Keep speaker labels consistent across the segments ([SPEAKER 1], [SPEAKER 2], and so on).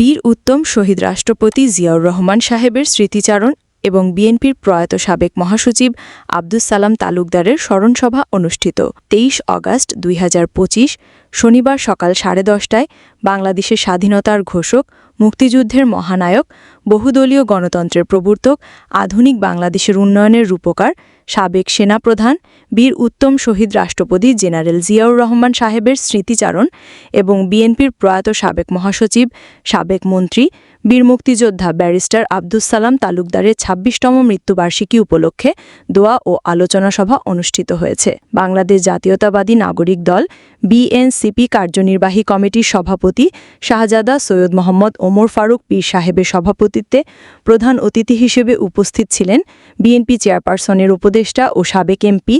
[SPEAKER 1] বীর উত্তম শহীদ রাষ্ট্রপতি জিয়াউর রহমান সাহেবের স্মৃতিচারণ এবং বিএনপির প্রয়াত সাবেক মহাসচিব আব্দুস সালাম তালুকদারের স্মরণসভা অনুষ্ঠিত তেইশ অগাস্ট দুই শনিবার সকাল সাড়ে দশটায় বাংলাদেশের স্বাধীনতার ঘোষক মুক্তিযুদ্ধের মহানায়ক বহুদলীয় গণতন্ত্রের প্রবর্তক আধুনিক বাংলাদেশের উন্নয়নের রূপকার সাবেক সেনাপ্রধান বীর উত্তম শহীদ রাষ্ট্রপতি জেনারেল জিয়াউর রহমান সাহেবের স্মৃতিচারণ এবং বিএনপির প্রয়াত সাবেক মহাসচিব সাবেক মন্ত্রী বীর মুক্তিযোদ্ধা ব্যারিস্টার আব্দুস সালাম তালুকদারের ছাব্বিশতম মৃত্যুবার্ষিকী উপলক্ষে দোয়া ও আলোচনা সভা অনুষ্ঠিত হয়েছে বাংলাদেশ জাতীয়তাবাদী নাগরিক দল বিএনসিপি কার্যনির্বাহী কমিটির সভাপতি শাহজাদা সৈয়দ মোহাম্মদ ওমর ফারুক পীর সাহেবের সভাপতিত্বে প্রধান অতিথি হিসেবে উপস্থিত ছিলেন বিএনপি চেয়ারপারসনের উপদেশ উপদেষ্টা ও সাবেক MP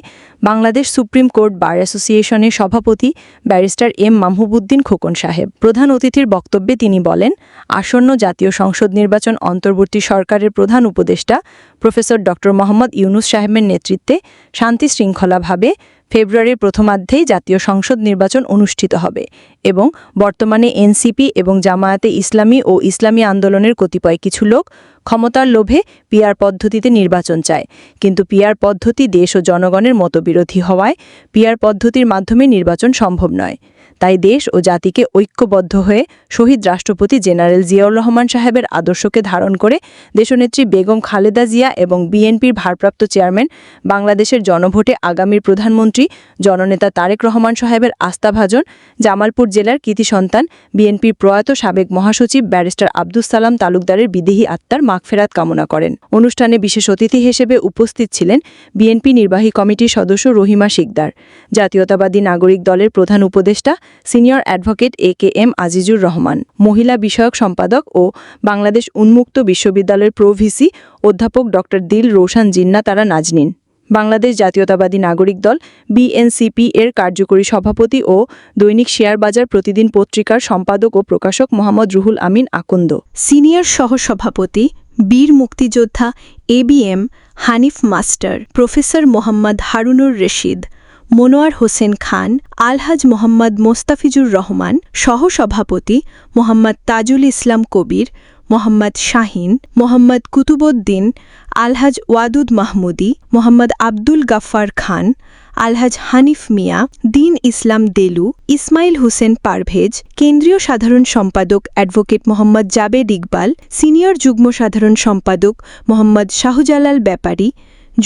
[SPEAKER 1] Bangladesh supreme court bar অ্যাসোসিয়েশনের সভাপতি ব্যারিস্টার এম মাহবুদ্দিন খোকন সাহেব প্রধান অতিথির বক্তব্যে তিনি বলেন আসন্ন জাতীয় সংসদ নির্বাচন অন্তর্বর্তী সরকারের প্রধান উপদেষ্টা প্রফেসর ড মোহাম্মদ ইউনুস সাহেবের নেতৃত্বে শান্তি শৃঙ্খলাভাবে ফেব্রুয়ারির প্রথমার্ধেই জাতীয় সংসদ নির্বাচন অনুষ্ঠিত হবে এবং বর্তমানে এনসিপি এবং জামায়াতে ইসলামী ও ইসলামী আন্দোলনের কতিপয় কিছু লোক ক্ষমতার লোভে পিয়ার পদ্ধতিতে নির্বাচন চায় কিন্তু পিয়ার পদ্ধতি দেশ ও জনগণের মতবিরোধী হওয়ায় পিয়ার পদ্ধতির মাধ্যমে নির্বাচন সম্ভব নয় তাই দেশ ও জাতিকে ঐক্যবদ্ধ হয়ে শহীদ রাষ্ট্রপতি জেনারেল জিয়াউর রহমান সাহেবের আদর্শকে ধারণ করে দেশনেত্রী বেগম খালেদা জিয়া এবং বিএনপির ভারপ্রাপ্ত চেয়ারম্যান বাংলাদেশের জনভোটে আগামীর প্রধানমন্ত্রী জননেতা তারেক রহমান সাহেবের আস্থাভাজন জামালপুর জেলার কৃতি সন্তান বিএনপির প্রয়াত সাবেক মহাসচিব ব্যারিস্টার আব্দুল সালাম তালুকদারের বিদেহী আত্মার মাগফেরাত কামনা করেন অনুষ্ঠানে বিশেষ অতিথি হিসেবে উপস্থিত ছিলেন বিএনপি নির্বাহী কমিটির সদস্য রহিমা শিকদার জাতীয়তাবাদী নাগরিক দলের প্রধান উপদেষ্টা senior advocate A K M Azizur Rahman মহিলা বিষয়ক সম্পাদক ও বাংলাদেশ উন্মুক্ত বিশ্ববিদ্যালয়ের প্রোভিসি অধ্যাপক ডক্টর দিল রোশান জিন্না তারা নাজনিন বাংলাদেশ জাতীয়তাবাদী নাগরিক দল বিএনসিপি এর কার্যকরী সভাপতি ও দৈনিক শেয়ার বাজার প্রতিদিন পত্রিকার সম্পাদক ও প্রকাশক মোহাম্মদ রুহুল আমিন আকন্দ সিনিয়র সহসভাপতি বীর মুক্তিযোদ্ধা ABM Hanif master professor Mohammad Harunur Rashid Monowar Hossain Khan আলহাজ মোহাম্মদ মোস্তাফিজুর রহমান সহসভাপতি মোহাম্মদ তাজুল ইসলাম কবির মোহাম্মদ শাহিন মোহাম্মদ কুতুবুদ্দিন আলহাজ ওয়াদুদ মাহমুদি মোহাম্মদ আব্দুল গাফফার খান আলহাজ হানিফ মিয়া দিন ইসলাম দেলু ইসমাইল হোসেন পারভেজ কেন্দ্রীয় সাধারণ সম্পাদক অ্যাডভোকেট মোহাম্মদ জাবেদ ইকবাল সিনিয়র যুগ্ম সাধারণ সম্পাদক মোহাম্মদ শাহজালাল ব্যাপারী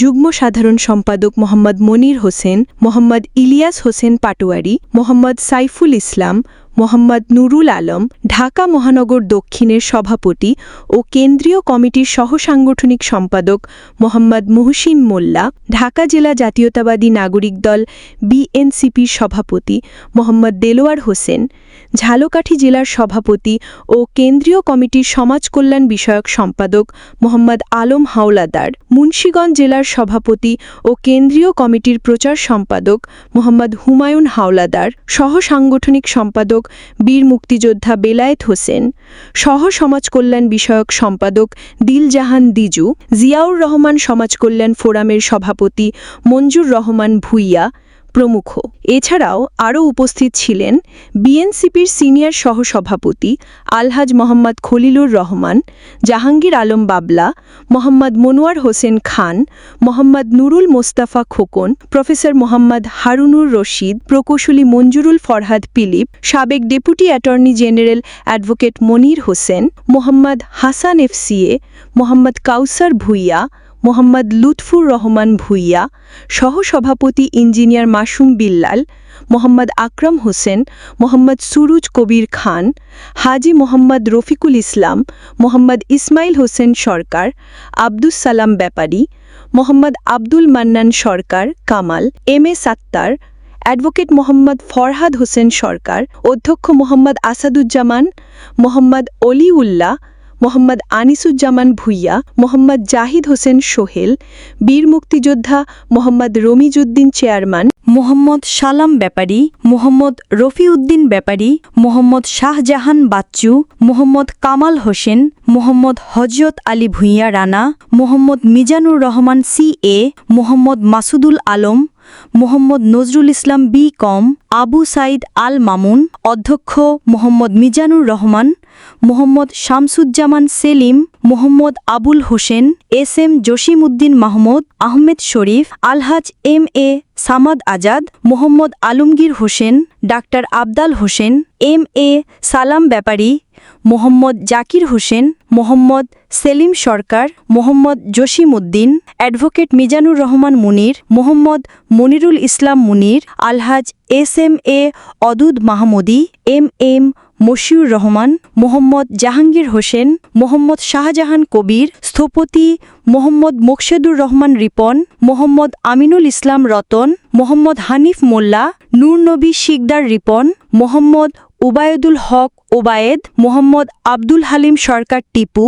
[SPEAKER 1] যুগ্ম সাধারণ সম্পাদক মোহাম্মদ মনির হোসেন মোহাম্মদ ইলিয়াস হোসেন পাটোয়ারি মোহাম্মদ সাইফুল ইসলাম মোহাম্মদ নুরুল আলম ঢাকা মহানগর দক্ষিণের সভাপতি ও কেন্দ্রীয় কমিটির সহসাংগঠনিক সম্পাদক মোহাম্মদ মুহসিন মোল্লা ঢাকা জেলা জাতীয়তাবাদী নাগরিক দল বিএনসিপির সভাপতি মোহাম্মদ দেলোয়ার হোসেন ঝালকাঠি জেলার সভাপতি ও কেন্দ্রীয় কমিটির সমাজ কল্যাণ বিষয়ক সম্পাদক মোহাম্মদ আলম হাওলাদার মুন্সীগঞ্জ জেলার সভাপতি ও কেন্দ্রীয় কমিটির প্রচার সম্পাদক মোহাম্মদ হুমায়ুন হাওলাদার সহসাংগঠনিক সম্পাদক বীর মুক্তিযোদ্ধা বেলায়েত হোসেন সহ সমাজকল্যাণ বিষয়ক সম্পাদক দিলজাহান দিজু জিয়াউর রহমান সমাজকল্যাণ ফোরামের সভাপতি মঞ্জুর রহমান ভুইয়া প্রমুখ এছাড়াও আরও উপস্থিত ছিলেন বিএনসিপির সিনিয়র সহসভাপতি আলহাজ মোহাম্মদ খলিলুর রহমান জাহাঙ্গীর আলম বাবলা মোহাম্মদ মনোয়ার হোসেন খান মোহাম্মদ নুরুল মোস্তাফা খোকন প্রফেসর মোহাম্মদ হারুনুর রশিদ প্রকৌশলী মঞ্জুরুল ফরহাদ পিলিপ সাবেক deputy attorney general advocate Monir Hossain Mohammad Hasan FCA Mohammad Kausar Bhuiyan Mohammad Lutfur Rahman Bhuiyan সহসভাপতি ইঞ্জিনিয়ার মাসুম বিল্লাল মোহাম্মদ আকরাম হোসেন মোহাম্মদ সুরুজ কবির খান হাজি Mohammad Rafiqul Islam Mohammad Ismail Hossain Sarkar Abdus Salam Bepari Mohammad Abdul Mannan Sarkar Kamal M A Sattar advocate Mohammad Farhad Hossain Sarkar অধ্যক্ষ মোহাম্মদ আসাদুজ্জামান মোহাম্মদ অলি উল্লাহ মোহাম্মদ আনিসুজ্জামান ভুইয়া মোহাম্মদ জাহিদ হোসেন সোহেল বীর মুক্তিযোদ্ধা মোহাম্মদ রমিজউদ্দিন চেয়ারম্যান মোহাম্মদ সালাম ব্যাপারী মোহাম্মদ রফিউদ্দিন ব্যাপারী Mohammad Shahjahan Bachchu Mohammad Kamal Hossain Mohammad Hazrat Ali Bhuiyan Rana Mohammad Mizanur Rahman C A Mohammad Masudul Alam Mohammad Nazrul Islam B com Abu Saeed Al Mamun অধ্যক্ষ মোহাম্মদ মিজানুর রহমান মোহাম্মদ শামসুজ্জামান সেলিম মোহাম্মদ আবুল হোসেন এস এম জসিম উদ্দিন মাহমুদ আহমেদ শরীফ আলহাজ এম এ সামাদ আজাদ মোহাম্মদ আলমগীর হোসেন ডাক্তার Abdal Hossain M A Salam Bepari Mohammad Zakir Hossain Mohammad Selim Sarkar Mohammad Jasim Uddin advocate Mizanur Rahman Munir Mohammad Monirul Islam Munir আলহাজ S M A Odud Mahmudi M M Moshiur Rahman Mohammad Jahangir Hossain Mohammad Shahjahan Kabir স্থপতি মোহাম্মদ মোকশেদুর রহমান রিপন মোহাম্মদ আমিনুল ইসলাম রতন মোহাম্মদ হানিফ মোল্লা নূরনবী শিকদার রিপন মোহাম্মদ উবায়দুল হক ওবায়েদ মোহাম্মদ আব্দুল হালিম সরকার টিপু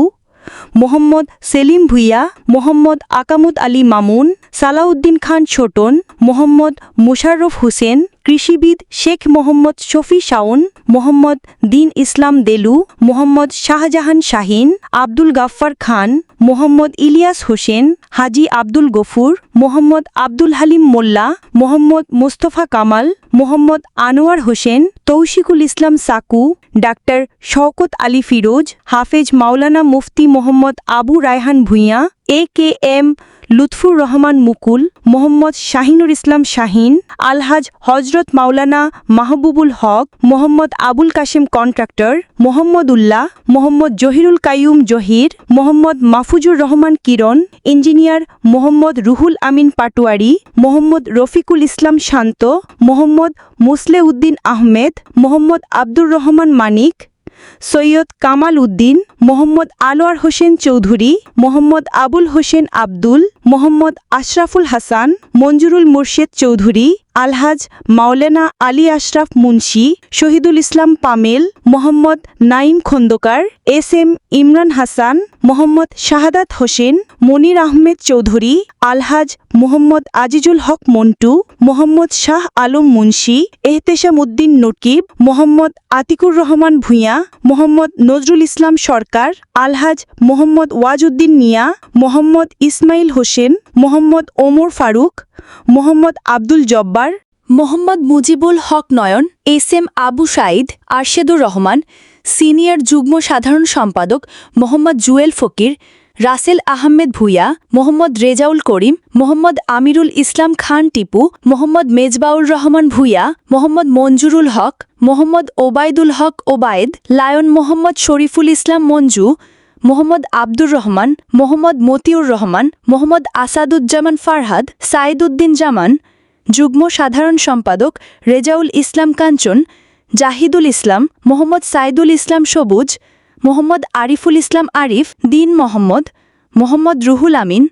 [SPEAKER 1] মোহাম্মদ সেলিম ভুইয়া মোহাম্মদ আকামুদ আলী মামুন সালাউদ্দিন খান ছোটন মোহাম্মদ মুশারফ হোসেন কৃষিবিদ শেখ মোহাম্মদ শফি শাওন মোহাম্মদ দিন ইসলাম দেলু মোহাম্মদ শাহজাহান শাহিন আব্দুল গাফফার খান মোহাম্মদ ইলিয়াস হোসেন হাজি আব্দুল গফুর মোহাম্মদ আব্দুল হালিম মোল্লা মোহাম্মদ মোস্তফা কামাল মোহাম্মদ আনোয়ার হোসেন তৌশিকুল ইসলাম সাকু ডাক্তার শওকত আলী ফিরোজ হাফেজ মাওলানা মুফতি Mohammad Abu Raihan Bhuiyan A K M Lutfur Rahman Mukul Mohammad Shahinur Islam Shahin আলহাজ হজরত মাওলানা মাহবুবুল হক মোহাম্মদ আবুল কাশেম কন্ট্রাক্টর মোহাম্মদ উল্লাহ মোহাম্মদ জহিরুল কাইয়ুম জহির মোহাম্মদ মাহফুজুর রহমান কিরণ ইঞ্জিনিয়ার মোহাম্মদ রুহুল আমিন পাটোয়ারি মোহাম্মদ রফিকুল ইসলাম শান্ত মোহাম্মদ মুসলে উদ্দিন আহমেদ মোহাম্মদ আব্দুর রহমান মানিক সৈয়দ কামাল উদ্দিন মোহাম্মদ আলোয়ার হোসেন চৌধুরী মোহাম্মদ আবুল হোসেন আব্দুল মোহাম্মদ আশরাফুল হাসান মঞ্জুরুল মোর্শেদ চৌধুরী আলহাজ মাওলানা আলী আশরাফ মুন্সি শহীদুল ইসলাম পামেল মোহাম্মদ নাইম খন্দকার এস এম ইমরান হাসান মোহাম্মদ শাহাদাত হোসেন মনির আহমেদ চৌধুরী আলহাজ মোহাম্মদ আজিজুল হক মন্টু মোহাম্মদ শাহ আলম মুন্সি এহতেশাম উদ্দিন নকিব মোহাম্মদ আতিকুর রহমান ভূঁইয়া মোহাম্মদ নজরুল ইসলাম সরকার আলহাজ Mohammad Wajuddin Mia Mohammad Ismail Hossain Mohammad Omar Faruk Mohammad Abdul Jabbar Mohammad Mujibul Haque Nayan S M Abu Saeed Arshedur Rahman senior যুগ্ম সাধারণ সম্পাদক মোহাম্মদ জুয়েল ফকির রাসেল আহমেদ ভুইয়া মোহাম্মদ রেজাউল করিম মোহাম্মদ আমিরুল ইসলাম খান টিপু মোহাম্মদ মেজবাউর রহমান ভুইয়া মোহাম্মদ মঞ্জুরুল হক মোহাম্মদ ওবায়দুল হক ওবায়েদ লায়ন মোহাম্মদ শরীফুল ইসলাম মঞ্জু মোহাম্মদ আব্দুর রহমান মোহাম্মদ মতিউর রহমান মোহাম্মদ আসাদুজ্জামান ফারহাদ সাইদুদ্দিন জামান যুগ্ম সাধারণ সম্পাদক রেজাউল ইসলাম কাঞ্চন জাহিদুল ইসলাম মোহাম্মদ সাইদুল ইসলাম সবুজ Mohammad Ariful Islam Arif Din Mohammad Mohammad Ruhul Amin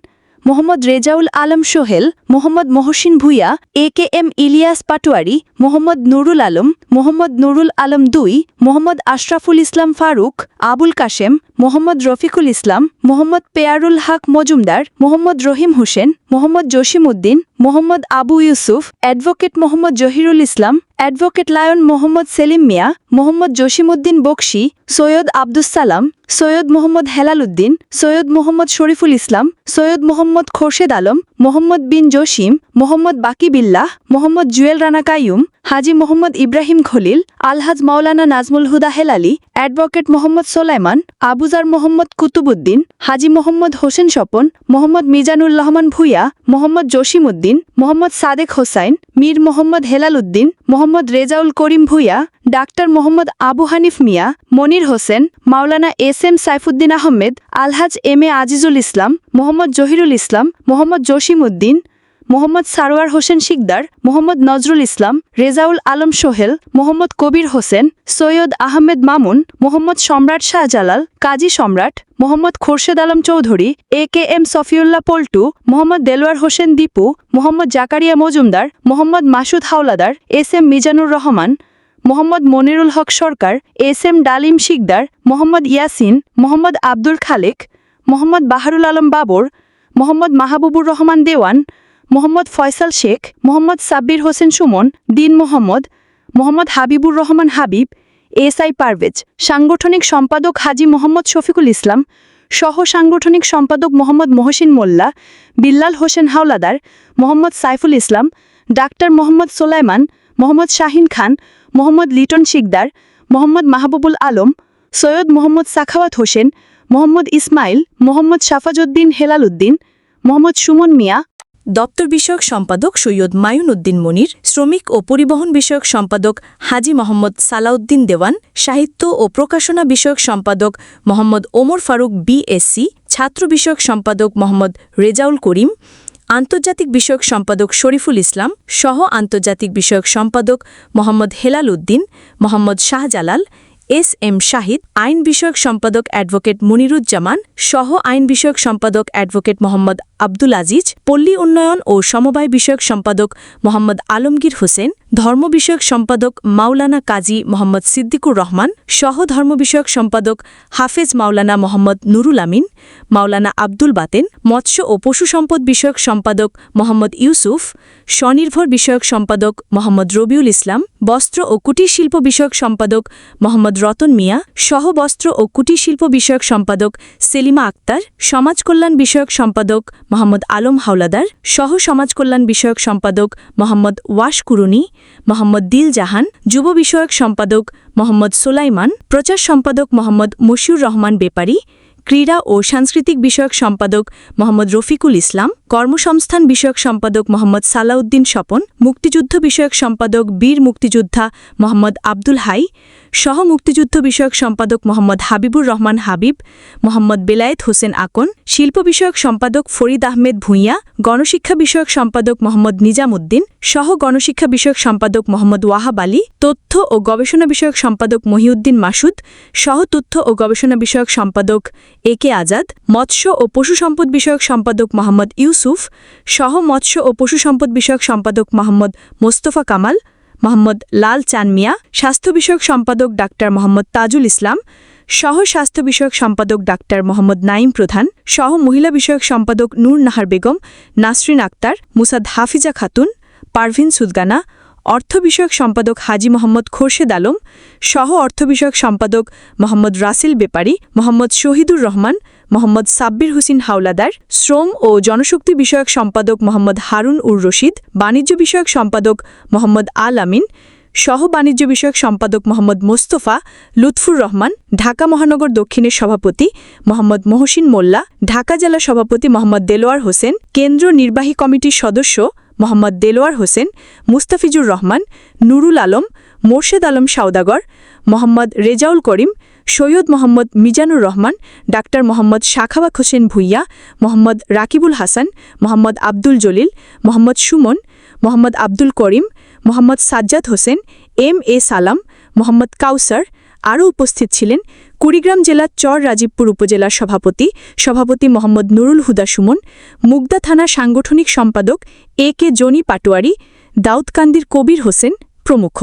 [SPEAKER 1] Mohammad Rezaul Alam Sohel Mohammad Mohsin Bhuiyan A K M Ilias Patwari Mohammad Nurul Alam Mohammad Nurul Alam দুই Mohammad Ashraful Islam Faruk Abul Kashem Mohammad Rafiqul Islam Mohammad Peyarul Haque Majumder Mohammad Rahim Hossain Mohammad Jasim Uddin Mohammad Abu Yusuf advocate Mohammad Zahirul Islam advocate lion Mohammad Selim Mia Mohammad Jasimuddin Bakshi Syed Abdus Salam Syed Mohammad Helal Uddin Syed Mohammad Shariful ইসলাম সৈয়দ মোহাম্মদ খোরশেদ আলম মোহাম্মদ বিন জসিম মোহাম্মদ বাকি বিল্লাহ মোহাম্মদ জুয়েল রানা কায়ুম হাজি মোহাম্মদ ইব্রাহিম খলিল আলহাজ মাওলানা নাজমুল হুদা হেলালি অ্যাডভোকেট মোহাম্মদ সোলাইমান আবুজার মোহাম্মদ কুতুবুদ্দিন হাজি মোহাম্মদ হোসেন স্বপন মোহাম্মদ মিজানুর রহমান ভুইয়া মোহাম্মদ জসিম উদ্দিন মোহাম্মদ সাদেক হোসাইন মীর মোহাম্মদ হেলাল উদ্দিন মোহাম্মদ মোহাম্মদ রেজাউল করিম ভুইয়া ডাক্তার মোহাম্মদ আবু হানিফ মিয়া মনির হোসেন মাওলানা এস এম সাইফুদ্দিন আহমেদ আলহাজ M A Azizul Islam Mohammad Zahirul Islam Mohammad Jasim Uddin Mohammad Sarwar Hossain Sikder Mohammad Nazrul Islam Rezaul Alam Sohel Mohammad Kabir Hossain Syed Ahmed Mamun Mohammad Samrat Shahjalal Kazi Samrat Mohammad Khorshed Alam Chowdhury A K M Safiullah Poltu Mohammad Delwar Hossain Dipu Mohammad Zakaria Majumder Mohammad Masud Howlader S M Mizanur Rahman Mohammad Monirul Haque Sarkar S M Dalim Sikder Mohammad Yasin Mohammad Abdul Khalek Mohammad Baharul Alam Babur Mohammad Mahbubur Rahman Dewan Mohammad Faisal Sheikh Mohammad Sabbir Hossain Sumon Din Mohammad Mohammad Habibur Rahman Habib S I Parvez সাংগঠনিক সম্পাদক হাজি মোহাম্মদ শফিকুল ইসলাম সহ সাংগঠনিক সম্পাদক মোহাম্মদ মহসিন মোল্লা বিল্লাল হোসেন হাওলাদার মোহাম্মদ সাইফুল ইসলাম ডাক্তার মোহাম্মদ সোলাইমান মোহাম্মদ শাহিন খান মোহাম্মদ লিটন শিকদার মোহাম্মদ মাহবুবুল আলম সৈয়দ মোহাম্মদ সাখাওয়াত হোসেন মোহাম্মদ ইসমাইল মোহাম্মদ হেলাল উদ্দিন মোহাম্মদ সুমন মিয়া দপ্তর বিষয়ক সম্পাদক সৈয়দ মায়ুন উদ্দিন মনির শ্রমিক ও পরিবহন বিষয়ক সম্পাদক হাজি মোহাম্মদ সালাউদ্দিন দেওয়ান সাহিত্য ও প্রকাশনা বিষয়ক সম্পাদক মোহাম্মদ ওমর ফারুক বিএসসি ছাত্র বিষয়ক সম্পাদক মোহাম্মদ রেজাউল করিম আন্তর্জাতিক বিষয়ক সম্পাদক শরীফুল ইসলাম সহ আন্তর্জাতিক বিষয়ক সম্পাদক মোহাম্মদ হেলাল উদ্দিন মোহাম্মদ শাহজালাল এস এম শাহিদ আইন বিষয়ক সম্পাদক অ্যাডভোকেট মনিরুজ্জামান সহ আইন বিষয়ক সম্পাদক অ্যাডভোকেট মোহাম্মদ আব্দুল আজিজ পল্লী উন্নয়ন ও সমবায় বিষয়ক সম্পাদক মোহাম্মদ আলমগীর হোসেন ধর্ম বিষয়ক সম্পাদক মাওলানা কাজী মোহাম্মদ সিদ্দিকুর রহমান সহ ধর্ম বিষয়ক সম্পাদক হাফেজ মাওলানা মোহাম্মদ নুরুল আমিন মাওলানা আব্দুল বাতেন মৎস্য ও পশু সম্পদ বিষয়ক সম্পাদক মোহাম্মদ ইউসুফ স্বনির্ভর বিষয়ক সম্পাদক মোহাম্মদ রবিউল ইসলাম বস্ত্র ও কুটির শিল্প বিষয়ক সম্পাদক মোহাম্মদ মোহাম্মদ রতন মিয়া সহবস্ত্র ও কুটিরশিল্প বিষয়ক সম্পাদক সেলিমা আক্তার সমাজকল্যাণ বিষয়ক সম্পাদক মোহাম্মদ আলম হাওলাদার সহ সমাজকল্যাণ বিষয়ক সম্পাদক মোহাম্মদ ওয়াশ কুরুনি মোহাম্মদ দিল জাহান যুব বিষয়ক সম্পাদক মোহাম্মদ সোলাইমান প্রচার সম্পাদক মোহাম্মদ মশিউর রহমান বেপারি ক্রীড়া ও সাংস্কৃতিক বিষয়ক সম্পাদক মোহাম্মদ রফিকুল ইসলাম কর্মসংস্থান বিষয়ক সম্পাদক মোহাম্মদ সালাউদ্দিন স্বপন মুক্তিযুদ্ধ বিষয়ক সম্পাদক বীর মুক্তিযোদ্ধা মোহাম্মদ আব্দুল হাই সহ মুক্তিযুদ্ধ বিষয়ক সম্পাদক মোহাম্মদ হাবিবুর রহমান হাবিব মোহাম্মদ বেলায়েত হোসেন আকন শিল্প বিষয়ক সম্পাদক ফরিদ আহমেদ ভূঁইয়া গণশিক্ষা বিষয়ক সম্পাদক মোহাম্মদ নিজামুদ্দিন সহ গণশিক্ষা বিষয়ক সম্পাদক মোহাম্মদ ওয়াহাব আলী তথ্য ও গবেষণা বিষয়ক সম্পাদক মহিউদ্দিন মাসুদ সহ তথ্য ও গবেষণা বিষয়ক সম্পাদক এ কে আজাদ মৎস্য ও পশু সম্পদ বিষয়ক সম্পাদক মোহাম্মদ ইউসুফ সহ মৎস্য ও পশু সম্পদ বিষয়ক সম্পাদক মোহাম্মদ মোস্তফা কামাল মোহাম্মদ লাল চানমিয়া স্বাস্থ্য বিষয়ক সম্পাদক ডাক্তার মোহাম্মদ তাজুল ইসলাম সহ স্বাস্থ্য বিষয়ক সম্পাদক ডাক্তার মোহাম্মদ নাইম প্রধান সহ মহিলা বিষয়ক সম্পাদক নূর নাহার বেগম নাসরিন আক্তার মুসাদ হাফিজা খাতুন পারভিন সুদগানা অর্থ বিষয়ক সম্পাদক হাজি মোহাম্মদ খোরশেদ আলম সহ অর্থ বিষয়ক সম্পাদক মোহাম্মদ রাসেল বেপারি মোহাম্মদ শহীদুর রহমান মোহাম্মদ সাব্বির হুসিন হাওলাদার শ্রম ও জনশক্তি বিষয়ক সম্পাদক মোহাম্মদ হারুন উর রশিদ বাণিজ্য বিষয়ক সম্পাদক মোহাম্মদ আল আমিন সহ বাণিজ্য বিষয়ক সম্পাদক মোহাম্মদ মোস্তফা লুৎফুর রহমান ঢাকা মহানগর দক্ষিণের সভাপতি মোহাম্মদ মহসিন মোল্লা ঢাকা জেলা সভাপতি মোহাম্মদ দেলোয়ার হোসেন কেন্দ্র নির্বাহী কমিটির সদস্য মোহাম্মদ দেলোয়ার হোসেন মুস্তাফিজুর রহমান নুরুল আলম মোর্শেদ আলম সাউদাগর মোহাম্মদ রেজাউল করিম সৈয়দ মোহাম্মদ মিজানুর রহমান ডাক্তার মোহাম্মদ শাখাবাক হোসেন ভুইয়া মোহাম্মদ রাকিবুল হাসান মোহাম্মদ আব্দুল জলিল মোহাম্মদ সুমন মোহাম্মদ আব্দুল করিম মোহাম্মদ সাজ্জাদ হোসেন এম এ সালাম মোহাম্মদ কাউসার আরও উপস্থিত ছিলেন কুড়িগ্রাম জেলার চর রাজীবপুর উপজেলার সভাপতি সভাপতি মোহাম্মদ নুরুল হুদা সুমন মুগদা থানা সাংগঠনিক সম্পাদক এ কে জনি পাটোয়ারি দাউদকান্দির কবির হোসেন প্রমুখ